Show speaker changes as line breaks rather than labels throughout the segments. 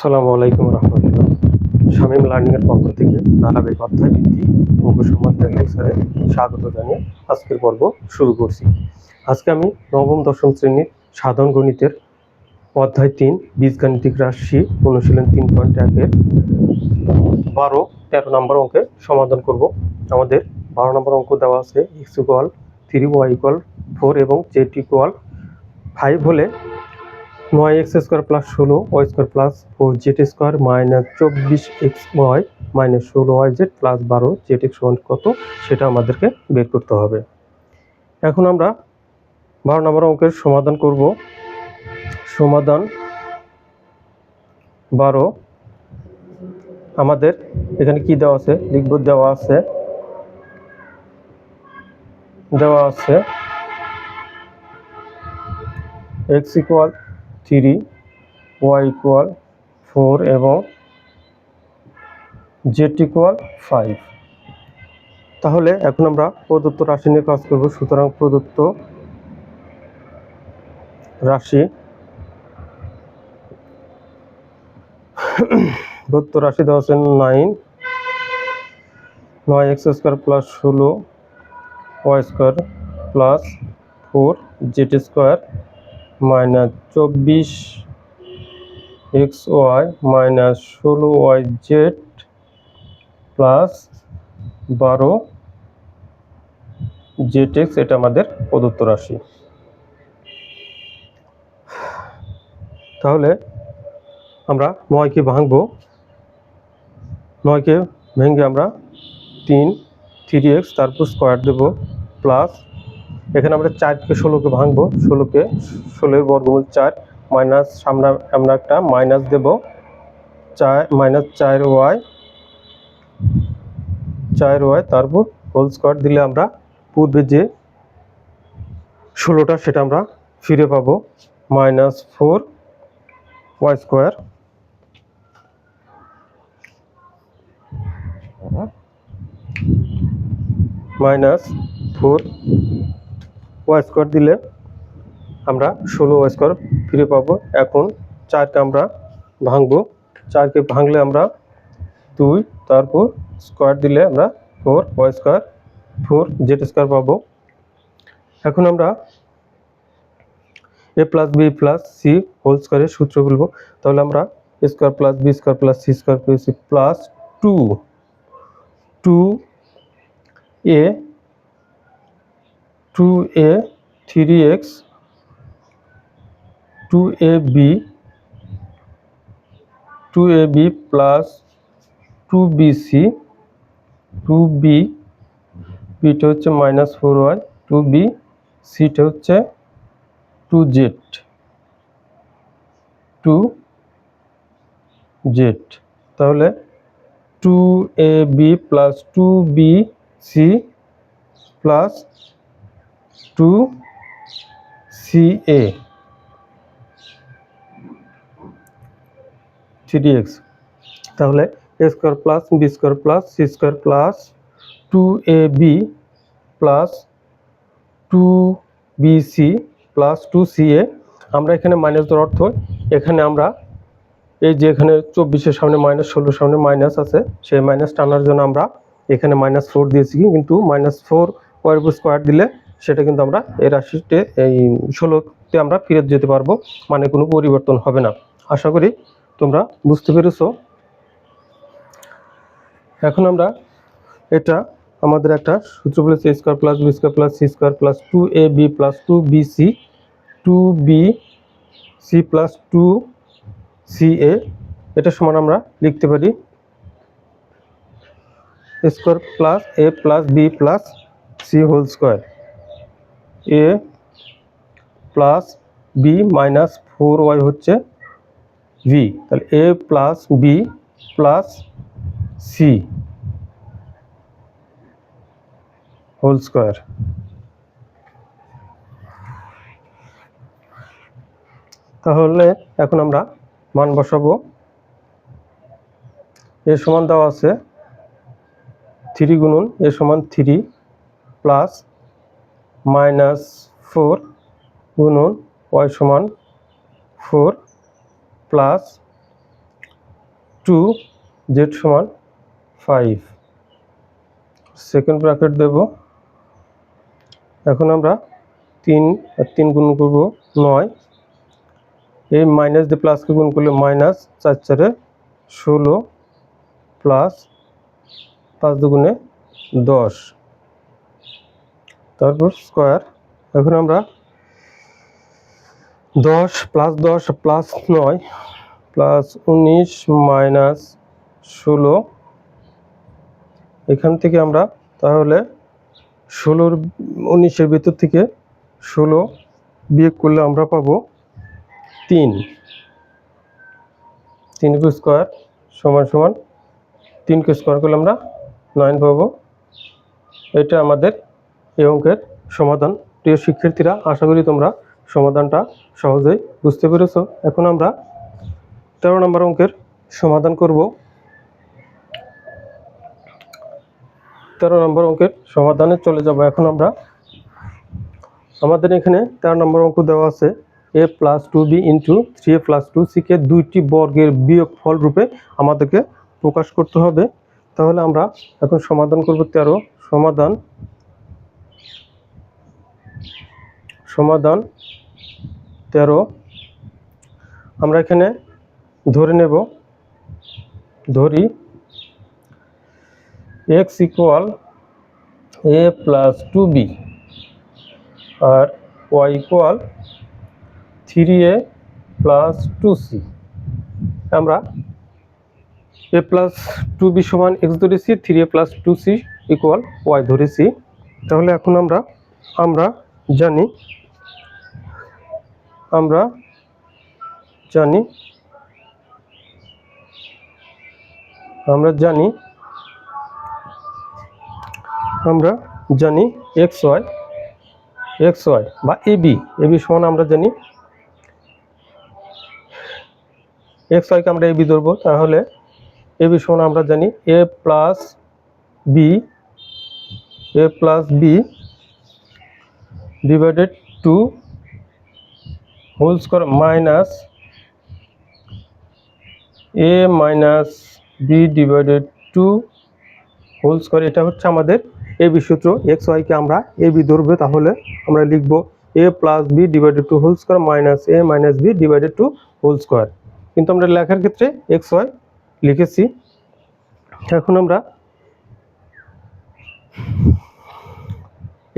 আসসালামু আলাইকুম রহমতুল্লাহ। শামীম লার্নিংয়ের পক্ষ থেকে ধারাবাহিক অধ্যায় অঙ্ক সমাধান লেকচারে স্বাগত জানিয়ে আজকের পর্ব শুরু করছি। আজকে আমি নবম, দশম শ্রেণির সাধারণ গণিতের অধ্যায় তিন, বীজগাণিতিক রাশি অনুশীলন তিন পয়েন্ট একের বারো, তেরো নম্বর অঙ্কের সমাধান করব। আমাদের বারো নম্বর অঙ্ক দেওয়া আছে X equal three Y equal four এবং জেড ইকুয়াল ফাইভ হলে নয় এক্স স্কোয়ার প্লাস ষোলো, Y square plus four Z square minus চব্বিশ এক্স ওয়াই মাইনাস ষোলো ওয়াই জেড প্লাস বারো জেড এক্স ওয়ান কত সেটা আমাদেরকে বের করতে হবে। এখন আমরা বারো নম্বর অঙ্কের সমাধান করব। সমাধান বারো। আমাদের এখানে কি দেওয়া আছে? লিখব দেওয়া আছে। দেওয়া আছে। X equal three, Y equal four এবং জেড ইকুয়াল ফাইভ। তাহলে এখন আমরা প্রদত্ত রাশি নিয়ে কাজ করব। সুতরাং প্রদত্ত রাশি প্রদত্ত রাশি দেওয়া আছে নাইন, নয় এক্স স্কোয়ার প্লাস ষোলো, Y square plus four, Z square minus চব্বিশ এক্স ওয়াই মাইনাস ষোলো ওয়াই জেড প্লাস বারো জেড এক্স, এটা আমাদের প্রদত্ত রাশি। তাহলে আমরা নয়কে ভাঙবো। নয়কে ভেঙে আমরা তিন থ্রি এক্স তারপর স্কোয়ার দেবো প্লাস এখানে আমরা চারকে ষোলোকে ভাঙবো ষোলোকে ষোলোর বর্গমূল চার মাইনাস সামনে, আমরা একটা মাইনাস দেব, চার মাইনাস চার ওয়াই চার ওয়াই তারপর হোল স্কোয়ার দিলে আমরা পূর্বে যে ষোলোটা সেটা আমরা ফিরে পাবো minus four Y square minus four Y square দিলে আমরা ষোলো ওয়াই স্কোয়ার ফিরে পাবো। এখন চারকে আমরা ভাঙবো। চারকে ভাঙলে আমরা দুই, তারপর স্কোয়ার দিলে আমরা four, Y square, four, Z square পাবো। এখন আমরা A plus B plus C whole স্কোয়ারের সূত্র বলব তাহলে আমরা A square plus B square plus C square পেয়েছি plus two. Two A two A three X two A B two A B plus two B C two B beta হচ্ছে minus four Y two B সিটা হচ্ছে two Z two Z তাহলে two A B plus two B C plus two C A. Three X. তাহলে A square plus B square plus C square plus two A B plus two B C plus two C A. আমরা এখানে minus দেওয়ার অর্থ এখানে আমরা এই যে এখানে চব্বিশের সামনে মাইনাস ষোলোর সামনে মাইনাস আছে, সেই মাইনাস টানার জন্য আমরা এখানে মাইনাস ফোর দিয়েছি কিন্তু মাইনাস ফোর ওয়ার স্কোয়ার দিলে সেটা কিন্তু আমরা এই রাশিতে, এই ষোলোতে আমরা ফিরে যেতে পারব মানে কোনো পরিবর্তন হবে না। আশা করি তোমরা বুঝতে পেরেছ। এখন আমরা এটা আমাদের একটা সূত্র বলেছে square plus B square plus C square plus two A B plus two B C two B C plus two C A এটা সমান আমরা লিখতে পারি। Square plus A plus B plus C whole square A plus B minus four Y হচ্ছে V. তাহলে A plus B plus C whole square. তাহলে এখন আমরা মান বসাবো। এর সমান দেওয়া আছে থ্রি গুণন, এ সমান থ্রি প্লাস মাইনাস ফোর গুণন ওয়াই সমান ফোর প্লাস টু জেড সমান ফাইভ। সেকেন্ড ব্র্যাকেট দেব। এখন আমরা তিন আর তিন গুণ করব নয়। এই মাইনাস দিয়ে প্লাসকে গুণ করলে মাইনাস চার চারে ষোলো প্লাস পাঁচ দুগুণে দশ। তারপর স্কোয়ার এখন আমরা দশ প্লাস দশ প্লাস নয় প্লাস উনিশ মাইনাস ষোলো, এখান থেকে আমরা তাহলে ষোলোর উনিশের ভেতর থেকে ষোলো বিয়োগ করলে আমরা পাবো তিন। তিন কু স্কোয়ার সমান সমান তিনকে স্কোয়ার করলে আমরা নাইন পাবো। এটা আমাদের এই অঙ্কের সমাধান। প্রিয় শিক্ষার্থীরা, আশা করি তোমরা সমাধানটা সহজেই বুঝতে পেরেছ। এখন আমরা তেরো নম্বর অঙ্কের সমাধান করব। তেরো নম্বর অঙ্কের সমাধানে চলে যাব। এখন আমরা আমাদের এখানে তেরো নম্বর অঙ্ক দেওয়া আছে। A plus two B into three A plus two সিকে দুইটি বর্গের বিয়োগ ফল রূপে আমাদেরকে প্রকাশ করতে হবে। তাহলে আমরা এখন সমাধান করব তেরো। সমাধান সমাধান তেরো। আমরা এখানে ধরে নেব, ধরি X equal A plus two B R Y equal three A plus two C আমরা এ প্লাস টু বি সমান এক্স ধরেছি three A plus two C equal Y ধরেছি। তাহলে এখন আমরা আমরা জানি আমরা জানি আমরা জানি আমরা জানি এক্স ওয়াই এক্স ওয়াই বা এবি এবি সমান আমরা জানি। এক্স ওয়াইকে আমরা এবি ধরবো, তাহলে এবি সমান আমরা জানি A plus B A plus B divided two whole square minus A minus B divided two whole square. এটা হচ্ছে আমাদের এ বি সূত্র, এক্স ওয়াইকে আমরা এ বি ধরবে, তাহলে আমরা লিখব A plus B divided two whole square minus A minus B divided two whole square. কিন্তু আমরা লেখার ক্ষেত্রে এক্স, ওয়াই লিখেছি। এখন আমরা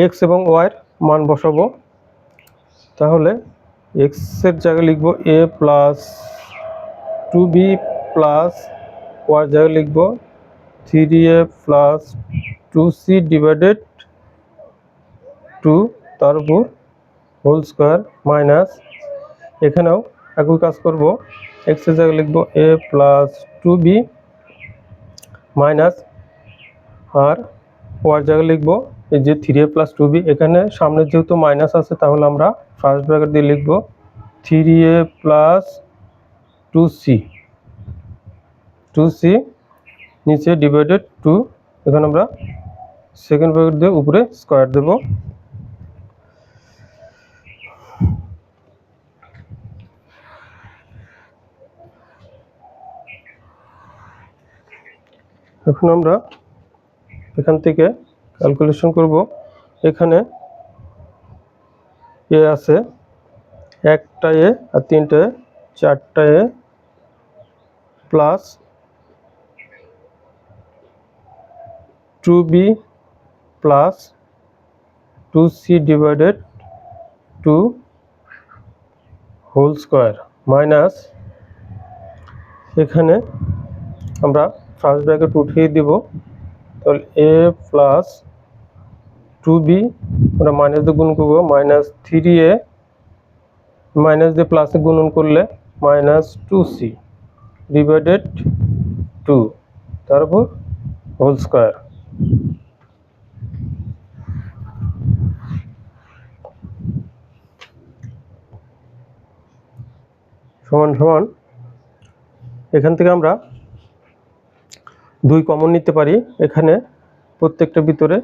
এক্স এবং ওয়াইয়ের মান বসাবো। তাহলে এক্সের জায়গায় লিখব A plus two B plus war জায়গায় লিখব three A plus two C divided two তার উপর হোল স্কোয়ার মাইনাস এখানেও একই কাজ করব। এক্সের জায়গায় লিখব A plus two B minus আর ওয়ার জায়গায় লিখব এই যে three A plus two B এখানে সামনে যেহেতু মাইনাস আছে, তাহলে আমরা ফার্স্ট ব্র্যাকেট দিয়ে লিখব three A plus two C two C নিচে ডিভাইডেড টু এখানে আমরা সেকেন্ড ব্র্যাকেট দিয়ে উপরে স্কোয়ার দেব। এখন আমরা এখান থেকে ক্যালকুলেশন করব। এখানে এ আছে একটা এ আর তিনটে চারটা A plus two B plus two C divided two whole square minus এখানে আমরা ফার্স্ট ব্র্যাকেট উঠিয়ে দিব। তাহলে এ প্লাস টু বি, আমরা মাইনাস দিয়ে গুণ করব মাইনাস থ্রি এ মাইনাস দিয়ে প্লাসে গুণন করলে minus two C divided two তারপর হোল স্কোয়ার সমান সমান, এখান থেকে আমরা দুই কমন নিতে পারি এখানে, প্রত্যেকটা ভিতরে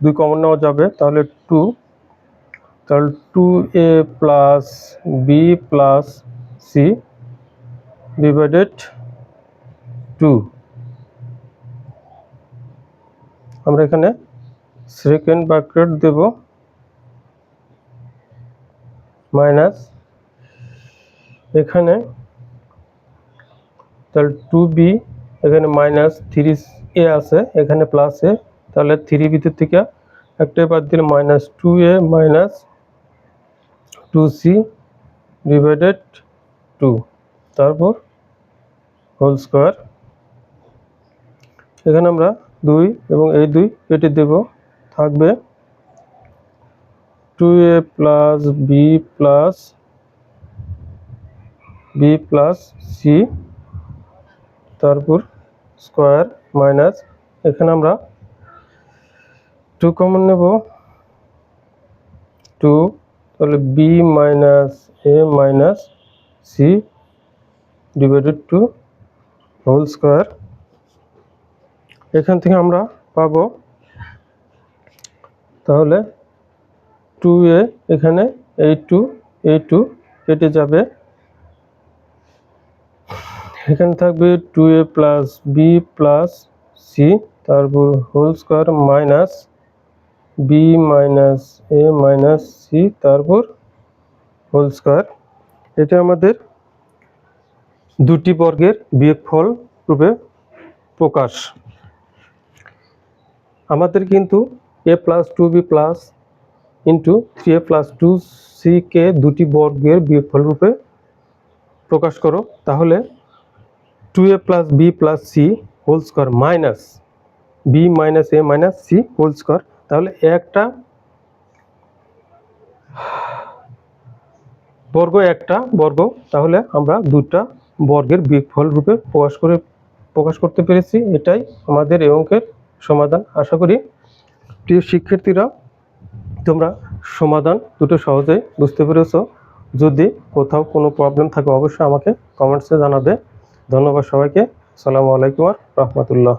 দুই কমন নেওয়া যাবে। তাহলে টু তাহলে two A plus B plus C divided two আমরা এখানে সেকেন্ড ব্র্যাকেট দেব। মাইনাস এখানে, তাহলে টু বি এখানে মাইনাস থ্রি এ আছে, এখানে প্লাস এ তাহলে থ্রি ভিতর থেকে একটা বাদ দিলে minus two A minus two C divided two তারপর হোল স্কোয়ার এখানে আমরা দুই এবং এই দুই কেটে দেব, থাকবে two A plus B plus B plus C তারপর স্কোয়ার মাইনাস, এখানে আমরা টু কমন নেব। টু তাহলে B minus A minus C divided two whole square এখান থেকে আমরা পাবো। তাহলে টু এ এখানে এই টু এই টু কেটে যাবে। এখানে থাকবে two A plus B plus C তারপর whole square minus B minus A minus C তারপর হোল স্কোয়ার এটা আমাদের দুটি বর্গের বিয়োগফল রূপে প্রকাশ। আমাদের কিন্তু A plus two B plus into three A plus two C কে দুটি বর্গের বিয়োগফল রূপে প্রকাশ করো। তাহলে two A plus B plus C whole square minus B minus A minus C whole square. তাহলে একটা বর্গ একটা বর্গ, তাহলে আমরা দুটা বর্গের বিয়োগফল রূপে প্রকাশ করে প্রকাশ করতে পেরেছি। এটাই আমাদের এই অঙ্কের সমাধান। আশা করি প্রিয় শিক্ষার্থীরা, তোমরা সমাধান দুটো সহজেই বুঝতে পেরেছ। যদি কোথাও কোনো প্রবলেম থাকে, অবশ্যই আমাকে কমেন্টসে জানাবে। ধন্যবাদ সবাইকে। সালামু আলাইকুম আর রহমতুল্লাহ।